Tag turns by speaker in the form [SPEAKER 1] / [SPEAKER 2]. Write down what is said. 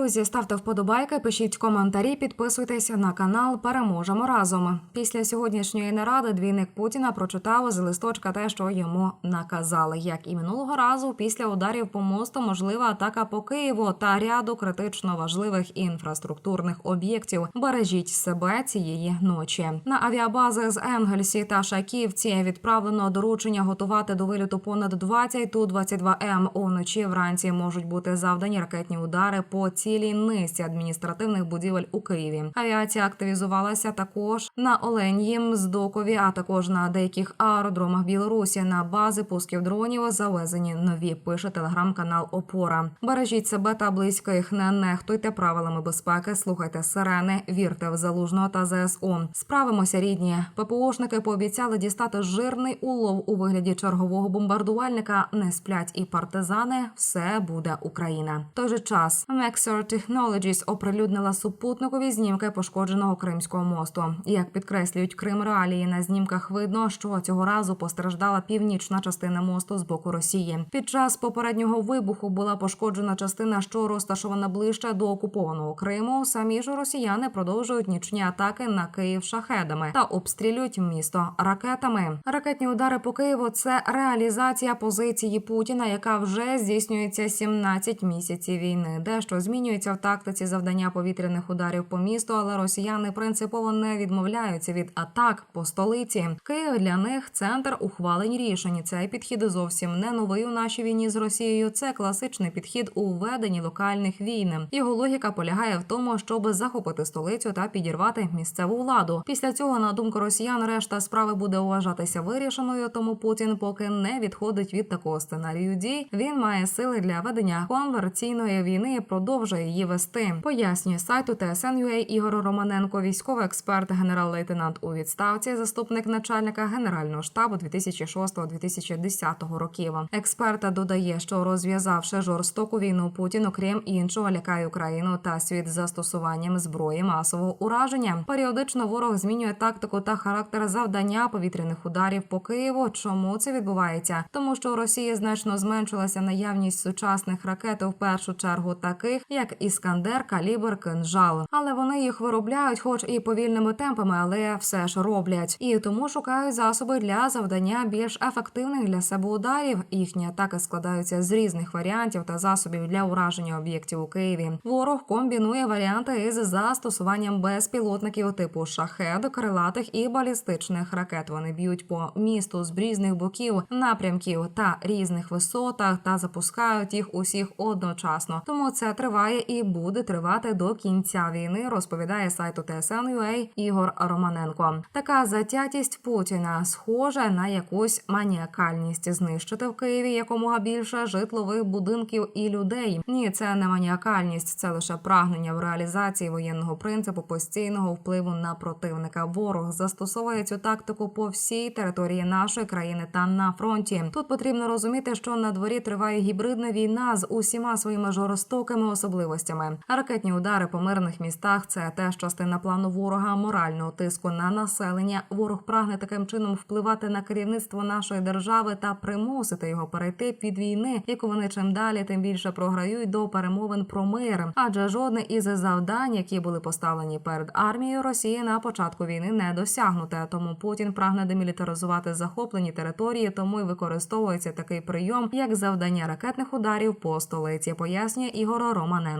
[SPEAKER 1] Друзі, ставте вподобайки, пишіть коментарі, підписуйтесь на канал. Переможемо разом. Після сьогоднішньої наради двійник Путіна прочитав з листочка те, що йому наказали. Як і минулого разу, після ударів по мосту можлива атака по Києву та ряду критично важливих інфраструктурних об'єктів. Бережіть себе цієї ночі. На авіабази з Енгельсі та Шаківці відправлено доручення готувати до виліту понад 20 Ту-22М. Уночі вранці можуть бути завдані ракетні удари по цілій низці адміністративних будівель у Києві. Авіація активізувалася також на Оленьїм, Здокові, а також на деяких аеродромах Білорусі. На бази пусків дронів завезені нові. Пише телеграм-канал Опора. Бережіть себе та близьких. Не нехтуйте правилами безпеки. Слухайте сирени, вірте в залужного та ЗСУ. Справимося, рідні. ППОшники пообіцяли дістати жирний улов у вигляді чергового бомбардувальника. Не сплять і партизани. Все буде Україна. В той же час Maxar Technologies оприлюднила супутникові знімки пошкодженого Кримського мосту. Як підкреслюють Крим реалії, на знімках видно, що цього разу постраждала північна частина мосту з боку Росії. Під час попереднього вибуху була пошкоджена частина, що розташована ближче до окупованого Криму. Самі ж росіяни продовжують нічні атаки на Київ шахедами та обстрілюють місто ракетами. Ракетні удари по Києву це реалізація позиції Путіна, яка вже здійснюється 17 місяців війни. Дещо змінюється в тактиці завдання повітряних ударів по місту, але росіяни принципово не відмовляються від атак по столиці. Київ для них центр ухвалень рішень. Цей підхід зовсім не новий у нашій війні з Росією. Це класичний підхід у веденні локальних війн. Його логіка полягає в тому, щоб захопити столицю та підірвати місцеву владу. Після цього, на думку росіян, решта справи буде вважатися вирішеною. Тому Путін поки не відходить від такого сценарію дій. Він має сили для ведення конверційної війни продовжує її вести. Пояснює сайту TSN.ua Ігор Романенко, військовий експерт, генерал-лейтенант у відставці, заступник начальника генерального штабу 2006-2010 років. Експерта додає, що розв'язавши жорстоку війну, Путін, окрім іншого, лякає Україну та світ застосуванням зброї масового ураження. Періодично ворог змінює тактику та характер завдання повітряних ударів по Києву. Чому це відбувається? Тому що у Росії значно зменшилася наявність сучасних ракет в першу чергу таких, як Іскандер, Калібр, Кинжал. Але вони їх виробляють, хоч і повільними темпами, але все ж роблять. І тому шукають засоби для завдання більш ефективних для себе ударів. Їхні атаки складаються з різних варіантів та засобів для ураження об'єктів у Києві. Ворог комбінує варіанти із застосуванням безпілотників типу шахед, крилатих і балістичних ракет. Вони б'ють по місту з різних боків, напрямків та різних висотах та запускають їх усіх одночасно. Тому це триває і буде тривати до кінця війни. Розповідає сайту TSN.ua Ігор Романенко. Така затятість Путіна схожа на якусь маніакальність знищити в Києві якомога більше житлових будинків і людей. Ні, це не маніакальність, це лише прагнення в реалізації воєнного принципу постійного впливу на противника. Ворог застосовує цю тактику по всій території нашої країни та на фронті. Тут потрібно розуміти, що на дворі триває гібридна війна з усіма своїми жорстокими особливостями. Ракетні удари по мирних містах це теж частина плану ворога морального тиску на населення. Ворог прагне таким чином впливати на керівництво нашої держави та примусити його перейти під війни, яку вони чим далі, тим більше програють до перемовин про мир. Адже жодне із завдань, які були поставлені перед армією Росії на початку війни, не досягнуте. Тому Путін прагне демілітаризувати захоплені території, тому й використовується такий прийом, як завдання ракетних ударів по столиці. Пояснює Ігор Романенко.